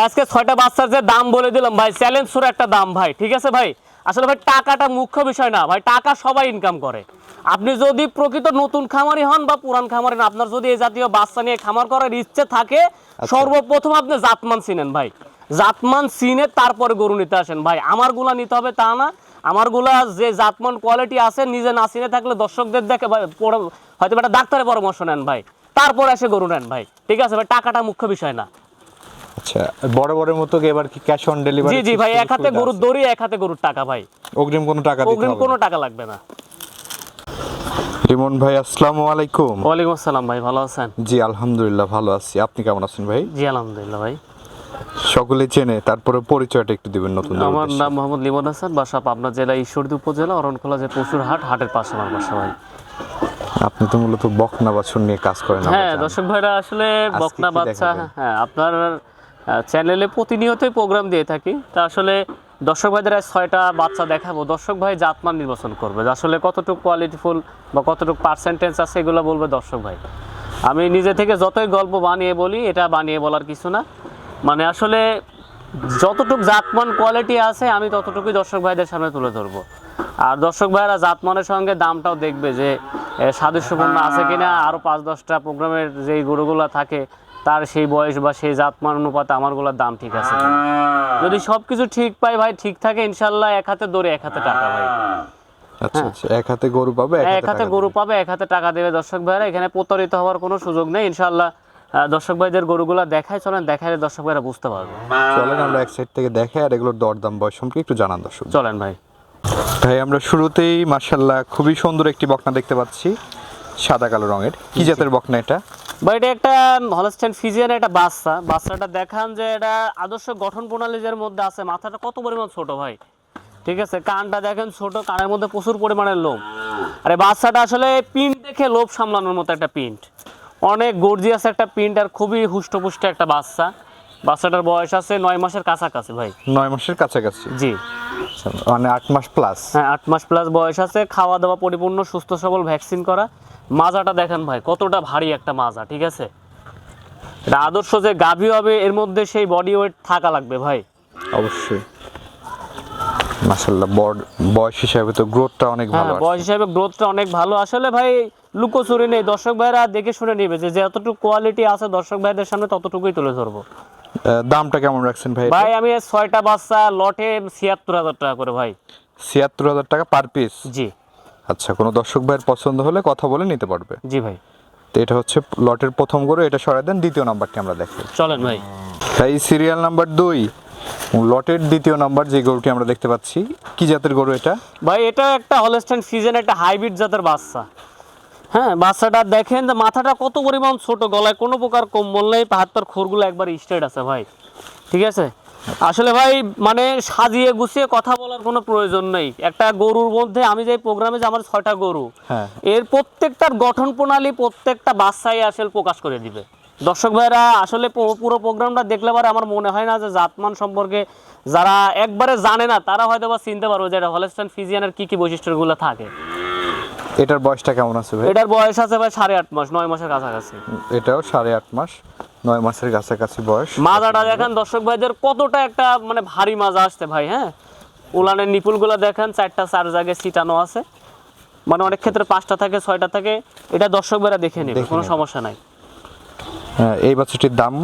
ভাই আজকে ছয়টা বাচ্চার যে দাম বলে দিলাম ভাই চ্যালেঞ্জ সুর একটা দাম ভাই ঠিক আছে ভাই? আসলে ভাই টাকাটা মুখ্য বিষয় না ভাই টাকা সবাই ইনকাম করে। আপনি যদি প্রকৃত নতুন খামারি হন বা পুরান খামারি হন আপনার যদি এই জাতীয় বাচ্চা নিয়ে খামার করার ইচ্ছে থাকে সর্বপ্রথম আপনি জাতমান চিনেন ভাই। জাতমান চিনে তারপরে গরু নিতে আসেন ভাই। আমারগুলা নিতে হবে তা না আমারগুলা যে জাতমান কোয়ালিটি আছে নিজে না চিনে থাকলে দর্শকদের দেখে ভাই হয়তো একটা ডাক্তারের পরামর্শ নেন ভাই। তারপরে এসে গরু নেন ভাই ঠিক আছে ভাই? টাকাটা মুখ্য বিষয় না। আচ্ছা বড় বড়ের মতো এবার কি ক্যাশ অন ডেলিভারি জি জি ভাই এক হাতে গরুর দড়ি এক হাতে গরুর টাকা ভাই। অগ্রিম কোনো টাকা দিতে অগ্রিম কোনো টাকা লাগবে না। রিমন ভাই আসসালামু আলাইকুম। ওয়ালাইকুম আসসালাম ভাই ভালো আছেন? জি আলহামদুলিল্লাহ ভালো আছি। আপনি কেমন আছেন ভাই? জি আলহামদুলিল্লাহ ভাই। সকলে চেনে তারপরে পরিচয়টা একটু দিবেন নতুন আমার নাম মোহাম্মদ লিমন হাসান বাসা পাবনা জেলা ঈশ্বরদী উপজেলা অরণখোলা যে পশুর হাট হাটের পাশে আমার বাসা ভাই। আপনি তো মূলত বকনা বাছুর নিয়ে কাজ করেন হ্যাঁ। দর্শক ভাইরা আসলে বকনা বাচ্চা হ্যাঁ আপনার চ্যানেলে প্রতিনিয়তই প্রোগ্রাম দিয়ে থাকি। তা আসলে দর্শক ভাইদের আজ ছয়টা বাচ্চা দেখাবো। দর্শক ভাই জাতমান নির্বাচন করবে। আসলে কতটুকু কোয়ালিটিফুল বা কতটুকু পার্সেন্টেজ আছে, এগুলো বলবে দর্শক ভাই। আমি নিজে থেকে যতই গল্প বানিয়ে বলি, এটা বানিয়ে বলার কিছু না। মানে আসলে যতটুকু জাতমান কোয়ালিটি আছে, আমি ততটুকুই দর্শক ভাইদের সামনে তুলে ধরবো। আর দর্শক ভাইরা জাতমানের সঙ্গে দামটাও দেখবে যে সাদৃশ্যপূর্ণ আছে কিনা। আরও পাঁচ দশটা প্রোগ্রামের যেই গরুগুলো থাকে তার সেই বয়স বা সেই জাতমান অনুপাতে আমারগুলোর দাম ঠিক আছে যদি সব কিছু ঠিক পাই ভাই ঠিক থাকে ইনশাল্লাহ এক হাতে দৌড়ে এক হাতে টাকা ভাই। আচ্ছা আচ্ছা এক হাতে গরু পাবে এক এক হাতে গরু পাবে এক হাতে টাকা দেবে। দর্শক ভাইরা এখানে প্রতারিত হওয়ার কোনো সুযোগ নেই। ইনশাল্লাহ দর্শক ভাইদের গরুগুলা দেখায় চলেন দেখালে দর্শক ভাইরা বুঝতে পারবে। চলেন আমরা এক সাইড থেকে দেখাই আর এগুলোর দরদাম বয়স সম্পর্কে একটু জানান দর্শক। চলেন ভাই। ভাই আমরা শুরুতেই মার্শাল্লাহ খুবই সুন্দর একটি বকনা দেখতে পাচ্ছি সাদা কালো রঙের। কি জাতের বকনা এটা? বা এটা একটা হলস্টেন ফিজিয়ান একটা বাচ্চা। বাচ্চাটা দেখান যে এটা আদর্শ গঠন প্রণালী যার মধ্যে আছে। মাথাটা কত পরিমাণ ছোট ভাই? ঠিক আছে? কানটা দেখেন ছোট কানের মধ্যে প্রচুর পরিমাণের লোম। আর এই বাচ্চাটা আসলে পিন্ট দেখে লোভ সামলানোর মতো একটা পিন্ট। অনেক গর্জিয়াস একটা পিন্ট আর খুবই হুষ্টপুষ্ট একটা বাচ্চা। বাচ্চাটার বয়স আছে নয় মাসের কাছাকাছি ভাই। নয় মাসের কাছাকাছি? জি। মানে আট মাস প্লাস হ্যাঁ আট মাস প্লাস বয়স আছে। খাওয়া দাওয়া পরিপূর্ণ সুস্থ সবল ভ্যাকসিন করা। মাজাটা দেখেন ভাই কতটা ভারী একটা মাজা ঠিক আছে? এটা আদর্শ যে গাভী হবে এর মধ্যে সেই বডি ওয়েট থাকা লাগবে ভাই। অবশ্যই। মাশাল্লাহ বয়স হিসাবে তো গ্রোথটা অনেক হ্যাঁ ভালো বয়স হিসাবে গ্রোথটা অনেক ভালো। আসলে ভাই লুকোচুরি নেই। দর্শক ভাইরা দেখে শুনে নিবে যে যতটুকু কোয়ালিটি আছে দর্শক ভাইদের সামনে ততটুকুই তুলে ধরবো। দামটা কেমন রাখছেন ভাই ভাই আমি ছয়টা বাচ্চা লটে ছিয়াত্তর হাজার টাকা করে ভাই। ছিয়াত্তর হাজার টাকা পার পিস জি। আচ্ছা কোনো দর্শক ভাইয়ের পছন্দ হলে কথা বলে নিতে পারবে। জি ভাই। তো এটা হচ্ছে লটের প্রথম গরু এটা সরাই দেন দ্বিতীয় নাম্বারটি আমরা দেখি। চলেন ভাই। তাই সিরিয়াল নাম্বার দুই লটের দ্বিতীয় নাম্বার যে গরুটি আমরা দেখতে পাচ্ছি কি জাতের গরু এটা? ভাই এটা একটা হলস্টেন ফিজেন একটা হাইব্রিড জাতের বাচ্চা। হ্যাঁ বাচ্চাটা দেখেন যে মাথাটা কত পরিমাণ ছোট গলায় কোনো প্রকার কম্বল নেই হাত পার খোরগুলো একবার স্ট্রেট আছে ভাই। ঠিক আছে? আসলে ভাই মানে সাজিয়ে গুছিয়ে কথা বলার কোনো প্রয়োজন নেই। একটা গরুর মধ্যে আমি যে প্রোগ্রামে যে আমার ছয়টা গরু হ্যাঁ। এর প্রত্যেকটার গঠন প্রণালী প্রত্যেকটা বাচ্চাই আসলে প্রকাশ করে দিবে। দর্শক ভাইরা আসলে পুরো প্রোগ্রামটা দেখলে পরে আমার মনে হয় না যে জাতমান সম্পর্কে যারা একবারে জানে না তারা হয়তো বা চিনতে পারবে যে এটা হলেস্টান ফিজিয়ানের কি কি বৈশিষ্ট্যগুলো থাকে। এটার বয়সটা কেমন আছে ভাই? এটার বয়স আছে ভাই সাড়ে আট মাস নয় মাসের কাছাকাছি। এটাও সাড়ে আট মাস। নয় মাসের কাছাকাছি বয়স। মাজাটা দেখেন দর্শক ভাইদের কতটা একটা মানে ভারী মাজা আসছে ভাই হ্যাঁ? উলানের নিপুলগুলো দেখেন চারটা চার জায়গায় সিটানো আছে। মানে অনেক ক্ষেত্রে পাঁচটা থাকে ছয়টা থাকে। এটা দর্শক ভাইরা দেখে নেবে কোনো সমস্যা নাই। হ্যাঁ, এই বাচ্চাটির দাম?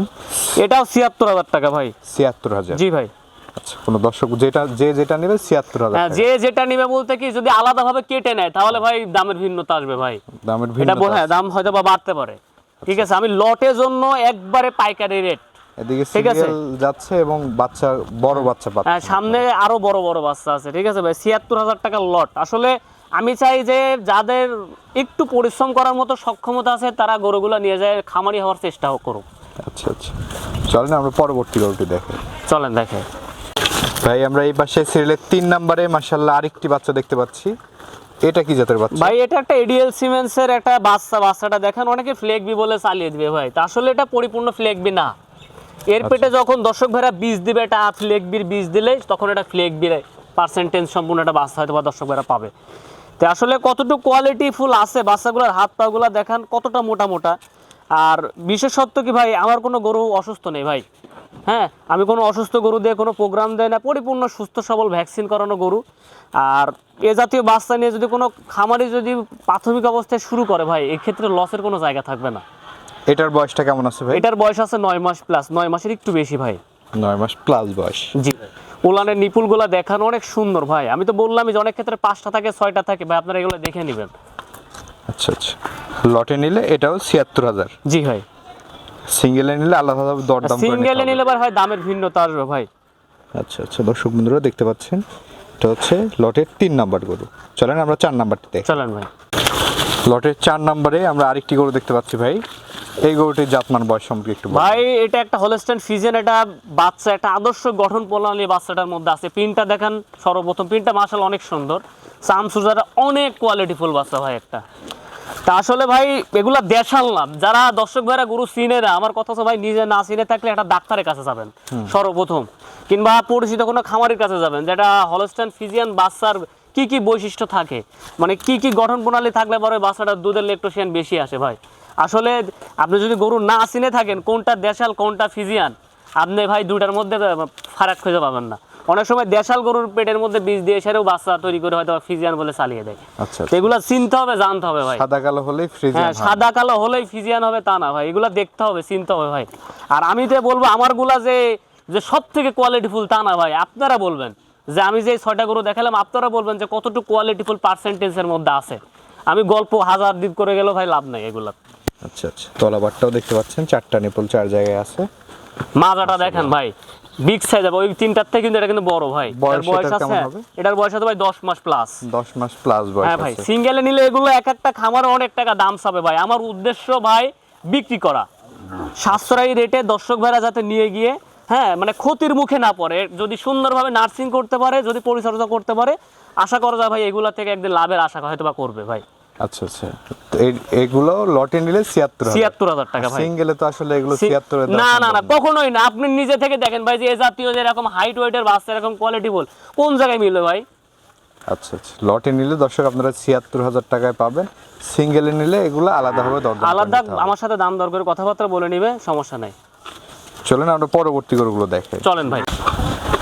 এটাও ছিয়াত্তর হাজার টাকা ভাই। ছিয়াত্তর হাজার। জি ভাই। আচ্ছা কোনো দর্শক যেটা যে যেটা নেবে ছিয়াত্তর হাজার হ্যাঁ যে যেটা নেবে বলতে কি যদি আলাদাভাবে কেটে নেয় তাহলে ভাই দামের ভিন্নতা আসবে ভাই। দামের এটা ভিন্ন হ্যাঁ দাম হয়তো বা বাড়তে পারে। ঠিক আছে আমি লটের জন্য একবারে পাইকারি রেট এদিকে। সিরিয়াল যাচ্ছে এবং বাচ্চা বড় বাচ্চা হ্যাঁ পাচ্ছে সামনে আরও বড় বড় বাচ্চা আছে ঠিক আছে ভাই? ছিয়াত্তর হাজার টাকার লট আসলে আমি চাই যে যাদের একটু পরিশ্রম করার মতো সক্ষমতা আছে তারা গরুগুলো নিয়ে যায় খামারি হওয়ার চেষ্টা করুক। আচ্ছা আচ্ছা। চলেন আমরা পরবর্তী গরুটি দেখে। চলেন দেখে। ভাই আমরা এই পাশে সিরিয়ালের তিন নম্বরে মাসাল্লাহ আরেকটি বাচ্চা দেখতে পাচ্ছি। এটা কি জাতের বাচ্চা? ভাই এটা একটা এডিএল সিমেন্সের একটা বাচ্চা। বাচ্চাটা দেখেন অনেকে ফ্লেগবি বলে চালিয়ে দিবে ভাই। তা আসলে এটা পরিপূর্ণ ফ্লেগবি না। এর পেটে যখন দর্শক ভাইরা বীজ দিবে এটা ফ্লেগবির বীজ দিলে তখন এটা ফ্লেগবির পার্সেন্টেজ সম্পূর্ণ একটা বাচ্চা হয়তো বা দর্শক ভাইরা পাবে। তো আসলে কতটুকু কোয়ালিটি ফুল আছে বাচ্চাগুলোর হাত পাগুলো দেখান কতটা মোটা মোটা। আর বিশেষত্ব কি ভাই আমার কোনো গরু অসুস্থ নেই ভাই। হ্যাঁ আমি কোনো অসুস্থ গরু দিয়ে কোনো প্রোগ্রাম দেয় না পরিপূর্ণ সুস্থ সবল ভ্যাকসিন করানো গরু। আর এ জাতীয় বাচ্চা নিয়ে যদি কোনো খামারি যদি প্রাথমিক অবস্থায় শুরু করে ভাই এক্ষেত্রে লসের কোনো জায়গা থাকবে না। এটার বয়সটা কেমন আছে ভাই? এটার বয়স আছে নয় মাস প্লাস নয় মাসের একটু বেশি ভাই। নয় মাস প্লাস বয়স। জি। উলানের নিপুলগুলা দেখানো অনেক সুন্দর ভাই। আমি তো বললামই যে অনেক ক্ষেত্রে পাঁচটা থাকে ছয়টা থাকে ভাই আপনারা এগুলো দেখে নেবেন। আচ্ছা আচ্ছা। লটে নিলে এটাও ছিয়াত্তর হাজার। জি ভাই। সিঙ্গেলে নিলে আলাদা দরদাম সিঙ্গেলে নিলে আবার হয় দামের ভিন্নতা আসবে ভাই। আচ্ছা আচ্ছা। দর্শক বন্ধুরা দেখতে পাচ্ছেন এটা হচ্ছে লটের তিন নাম্বার গরু। চলেন আমরা চার নাম্বারটি দেখি চলেন ভাই। লটের চার নাম্বারে আমরা আরেকটি গরু দেখতে পাচ্ছি ভাই। এই গরুটির জাতমান বয়স সম্পর্কে একটু। ভাই এটা একটা হলস্টেন ফিজেন এটা বাচ্চা একটা আদর্শ গঠন প্রণালী বাচ্চাটার মধ্যে আছে। পিনটা দেখেন সর্বপ্রথম পিনটা মাসাল অনেক সুন্দর। সামসুজার অনেক কোয়ালিটিফুল বাচ্চা ভাই একটা। তা আসলে ভাই এগুলা দেশাল না। যারা দর্শক ভাইরা গরু চিনে না আমার কথা ভাই নিজে না চিনে থাকলে একটা ডাক্তারের কাছে যাবেন সর্বপ্রথম। কিংবা পরিচিত কোনো খামারের কাছে যাবেন যেটা হলস্টেন ফিজিয়ান বাচ্চার কি কি বৈশিষ্ট্য থাকে? মানে কি কি গঠন প্রণালী থাকলে পরে বাচ্চাটার দুধের লেকটোসিয়ান বেশি আসে ভাই? আসলে আপনি যদি গরু না চিনে থাকেন কোনটা দেশাল কোনটা ফিজিয়ান আপনি ভাই দুটার মধ্যে ফারাক খুঁজে পাবেন না। অনেক সময় দেশাল গরুর পেটের মধ্যে বীজ দিয়ে সেরেও বাচ্চা তৈরি করে হয়তো ফিজিয়ান বলে চালিয়ে দেয়। আচ্ছা তো এগুলা চিনতে হবে জানতে হবে ভাই। সাদা কালো হলে ফ্রিজ হ্যাঁ সাদা কালো হলেই ফিজিয়ান হবে তা না ভাই। এগুলা দেখতে হবে চিনতে হবে ভাই। আর আমি তো বলব আমারগুলা যে যে সব থেকে কোয়ালিটিফুল তা না ভাই। আপনারা বলবেন যে আমি যে ছয়টা গরু দেখালাম আপনারা বলবেন যে কতটুকু কোয়ালিটিফুল পার্সেন্টেজের মধ্যে আছে। আমি গল্প হাজার দিন করে গেলেও ভাই লাভ নাই এগুলা। আচ্ছা আচ্ছা। তলাবারটাও দেখতে পাচ্ছেন চারটা নিপল চার জায়গায় আছে। মাজাটা দেখেন ভাই। বিগ সাইজ হবে ওই তিনটার থেকে কিন্তু এটা কিন্তু বড় ভাই। বয়স বয়স আছে এটার বয়স আছে ভাই দশ মাস প্লাস দশ মাস প্লাস বয়স হ্যাঁ ভাই সিঙ্গেলে নিলে এগুলো এক একটা খামারে অনেক টাকা দাম চাবে ভাই। আমার উদ্দেশ্য ভাই বিক্রি করা। সাশ্রয়ী রেটে দর্শক ভাইরা যাতে নিয়ে গিয়ে হ্যাঁ মানে ক্ষতির মুখে না পড়ে যদি সুন্দরভাবে নার্সিং করতে পারে যদি পরিচর্যা করতে পারে আশা করা যায় ভাই এগুলা থেকে একদিন লাভের আশা হয়তো বা করবে ভাই। আচ্ছা আচ্ছা। এগুলো লটে নিলে ছিয়াত্তর ছিয়াত্তর হাজার টাকা ভাই। সিঙ্গেলে তো আসলে এগুলো ছিয়াত্তর না না না কখনোই না। আপনি নিজে থেকে দেখেন ভাই যে এ জাতীয় যে এরকম হাইট ওয়েটের বাচ্চা এরকম কোয়ালিটি বল কোন জায়গায় মিলবে ভাই? আচ্ছা আচ্ছা। লটে নিলে দর্শক আপনারা ছিয়াত্তর হাজার টাকায় পাবেন। সিঙ্গেলে নিলে এগুলো আলাদাভাবে দরদাম করে আলাদা আমার সাথে দাম দর করে কথাবার্তা বলে নিবে সমস্যা নাই। চলেন আমরা পরবর্তী গরুগুলো দেখাই। চলেন ভাই।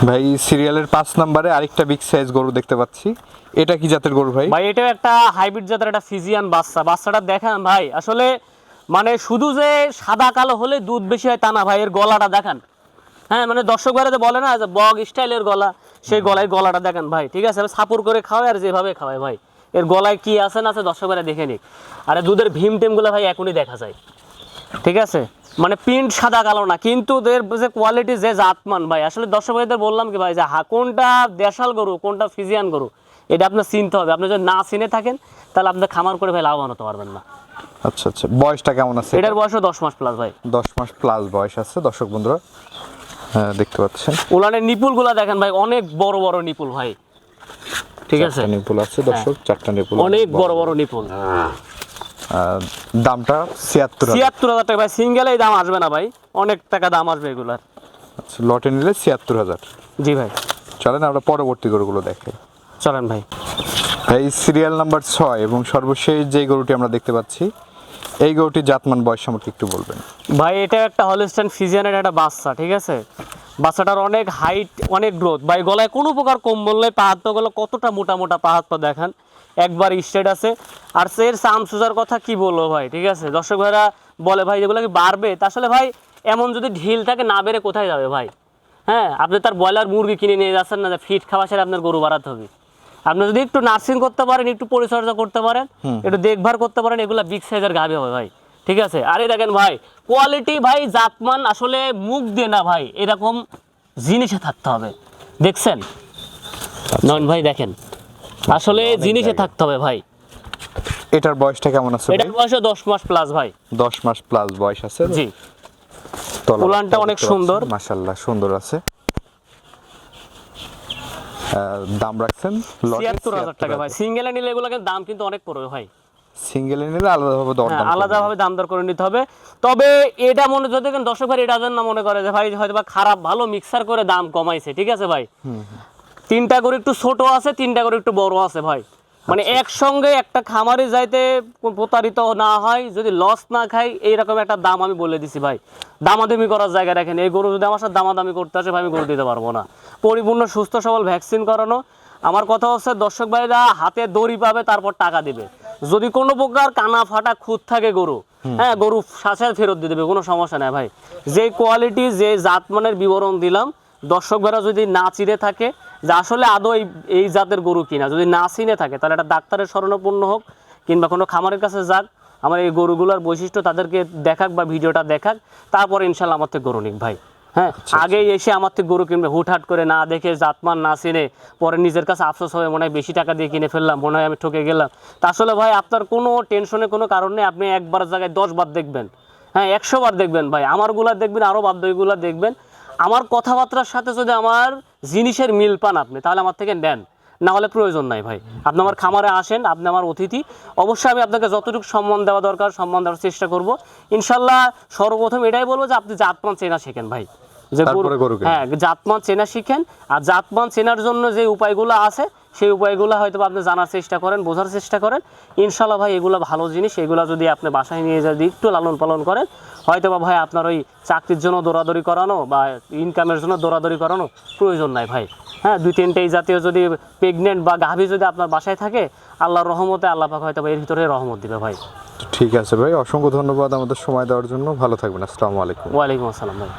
ভাই সিরিয়ালের পাঁচ নম্বরে আরেকটা বিগ সাইজ গরু দেখতে পাচ্ছি। এটা কি জাতের গরু ভাই? ভাই এটাও একটা হাইব্রিড জাতের একটা ফিজিয়ান বাচ্চা। বাচ্চাটা দেখান ভাই আসলে মানে শুধু যে সাদা কালো হলে দুধ বেশি হয় তা না ভাই এর গলাটা দেখান। হ্যাঁ মানে দর্শক ভাইরা যে বলে না যে বগ স্টাইলের গলা সেই গলায় গলাটা দেখেন ভাই ঠিক আছে? সাপুর করে খাওয়ায় আর যেভাবে খাওয়ায় ভাই। এর গলায় কি আছে না আছে দর্শক ভাইরা দেখে নিক। আর দুধের ভীম টেমগুলো ভাই এখনই দেখা যায়। ঠিক আছে? মানে প্রিন্ট সাদা কালো না কিন্তু এর যে কোয়ালিটি যে জাতমান ভাই আসলে দর্শক ভাইদের বললাম কি ভাই যে হা কোনটা দেশাল গরু কোনটা ফিজিয়ান গরু এটা আপনার চিনতে হবে। আপনি যদি না চিনে থাকেন তাহলে আপনি খামার করে ভাই লাভবান হতে পারবেন না। আচ্ছা আচ্ছা বয়সটা কেমন আছে? এটার বয়সও দশ মাস প্লাস ভাই। দশ মাস প্লাস বয়স আছে দর্শক বন্ধুরা। হ্যাঁ দেখতে পাচ্ছেন। উলানের নিপুলগুলা দেখেন ভাই অনেক বড় বড় নিপুল ভাই। ঠিক আছে? নিপুল আছে দর্শক চারটা নিপুল অনেক বড় বড় নিপুল। আহ, দামটা ছিয়াত্তর ছিয়াত্তর হাজার টাকা। ভাই সিঙ্গেলেই দাম আসবে না ভাই। অনেক টাকা দাম আসবে এগুলার। আচ্ছা, লটে নিলে ছিয়াত্তর হাজার। জি ভাই। চলেন আমরা পরবর্তী গরুগুলো দেখাই চলেন ভাই। এই সিরিয়াল নাম্বার ছয় এবং সর্বশেষ যে গরুটি আমরা দেখতে পাচ্ছি এই গরুটির জাতমান বয়স সম্পর্কে একটু বলবেন। ভাই এটা একটা হলিস্টান ফিজিয়ানের একটা বাচ্চা ঠিক আছে? বাচ্চাটার অনেক হাইট অনেক গ্রোথ ভাই গলায় কোনো প্রকার কম্বল নেই পা হাত পা কতটা মোটা মোটা পা হাত পা দেখান। একবার স্ট্রেট আছে। আর সে সাম সুজার কথা কি বলব ভাই ঠিক আছে? দর্শক ভাইরা বলে ভাই যেগুলো কি বাড়বে? তা আসলে ভাই এমন যদি ঢিল থাকে না বেড়ে কোথায় যাবে ভাই? হ্যাঁ আপনি তার ব্রয়লার মুরগি কিনে নিয়ে যাচ্ছেন না ফিট খাওয়া সেটা আপনার গরু বাড়াতে হবে। আপনি যদি একটু নার্সিং করতে পারেন একটু পরিচর্যা করতে পারেন একটু দেখভাল করতে পারেন এগুলা বিগ সাইজের গাবে হবে ভাই ঠিক আছে? আরে দেখেন ভাই কোয়ালিটি ভাই জাতমান আসলে মুখ দিয়ে না ভাই এরকম জিনিসে থাকতে হবে। দেখছেন? নয়ন ভাই দেখেন। আসলে জিনিসে থাকতে হবে ভাই। এটার বয়সটা কেমন আছে এটার বয়সে দশ মাস প্লাস ভাই। দশ মাস প্লাস বয়স আছে জি। উলানটা অনেক সুন্দর। মাশাল্লাহ সুন্দর আছে। দাম রাখছেন? ছিয়াত্তর হাজার টাকা ভাই। সিঙ্গেলে নিলে এগুলো কিন্তু দাম কিন্তু অনেক পড়বে ভাই। সিঙ্গেলে নিলে আলাদাভাবে দর হ্যাঁ, আলাদাভাবে দাম দর করে নিতে হবে। তবে এটা মনে যদি দর্শক ভাই এটা যেন না মনে করে যে ভাই হয়তো বা খারাপ ভালো মিক্সার করে দাম কমাইছে ঠিক আছে ভাই? তিনটা করে একটু ছোট আছে তিনটা করে একটু বড় আছে ভাই। মানে একসঙ্গে একটা খামারে যাইতে প্রতারিত না হয় যদি লস না খাই এইরকম একটা দাম আমি বলে দিছি ভাই। দামাদামি করার জায়গা রাখেন। এই গরু যদি আমার সাথে দামাদামি করতে আসে ভাই আমি গরু দিতে পারব না। পরিপূর্ণ সুস্থ সবল ভ্যাকসিন করানো। আমার কথা হচ্ছে দর্শক ভাইরা হাতে দড়ি পাবে তারপর টাকা দিবে। যদি কোনো প্রকার কানা ফাটা খুঁত থাকে গরু হ্যাঁ গরু সাথে ফেরত দিয়ে দেবে কোনো সমস্যা নাই ভাই। যে কোয়ালিটি যে জাতমানের বিবরণ দিলাম দর্শক ভাইরা যদি না চিনে থাকে যে আসলে আদৌ এই এই জাতের গরু কিনা? যদি না চিনে থাকে তাহলে একটা ডাক্তারের শরণাপন্ন হোক কিংবা কোনো খামারের কাছে যাক আমার এই গরুগুলোর বৈশিষ্ট্য তাদেরকে দেখাক বা ভিডিওটা দেখাক তারপরে ইনশাল্লাহ আমার থেকে গরু নিক ভাই। হ্যাঁ আগে এসে আমার থেকে গরু কিনবে হুটহাট করে না দেখে জাতমান না চিনে পরে নিজের কাছে আফসোস হবে মনে হয় বেশি টাকা দিয়ে কিনে ফেললাম মনে হয় আমি ঠকে গেলাম। তা আসলে ভাই আপনার কোনো টেনশনে কোনো কারণ নেই আপনি একবার জায়গায় দশ বার দেখবেন। হ্যাঁ একশো বার দেখবেন ভাই আমারগুলা দেখবেন আরও বাধ্যগুলা দেখবেন। আমার কথাবার্তার সাথে যদি আমার জিনিসের মিল পান আপনি তাহলে আমার থেকে নেন। না হলে প্রয়োজন নাই ভাই। আপনি আমার খামারে আসেন আপনি আমার অতিথি। অবশ্যই আমি আপনাকে যতটুকু সম্মান দেওয়া দরকার সম্মান দেওয়ার চেষ্টা করব। ইনশাল্লাহ সর্বপ্রথম এটাই বলব যে আপনি জাতমান চেনা শেখেন ভাই। যে হ্যাঁ জাতমান চেনা শিখেন। আর জাতমান চেনার জন্য যে উপায়গুলো আছে সেই উপায়গুলো হয়তো আপনি জানার চেষ্টা করেন বোঝার চেষ্টা করেন। ইনশাল্লাহ ভাই এগুলো ভালো জিনিস। এগুলো যদি আপনি বাসায় নিয়ে যদি একটু লালন পালন করেন হয়তো বা ভাই আপনার ওই চাকরির জন্য দৌড়াদৌড়ি করানো বা ইনকামের জন্য দৌড়াদৌড়ি করানো প্রয়োজন নাই ভাই। হ্যাঁ দুই তিনটে এই জাতীয় যদি প্রেগনেন্ট বা গাভী যদি আপনার বাসায় থাকে আল্লাহর রহমতে আল্লাহ পাক হয়তো এর ভিতরে রহমত দিবে ভাই। ঠিক আছে ভাই অসংখ্য ধন্যবাদ আমাদের সময় দেওয়ার জন্য। ভালো থাকবেন আসসালামু আলাইকুম। ওয়ালাইকুম আসসালাম ভাই।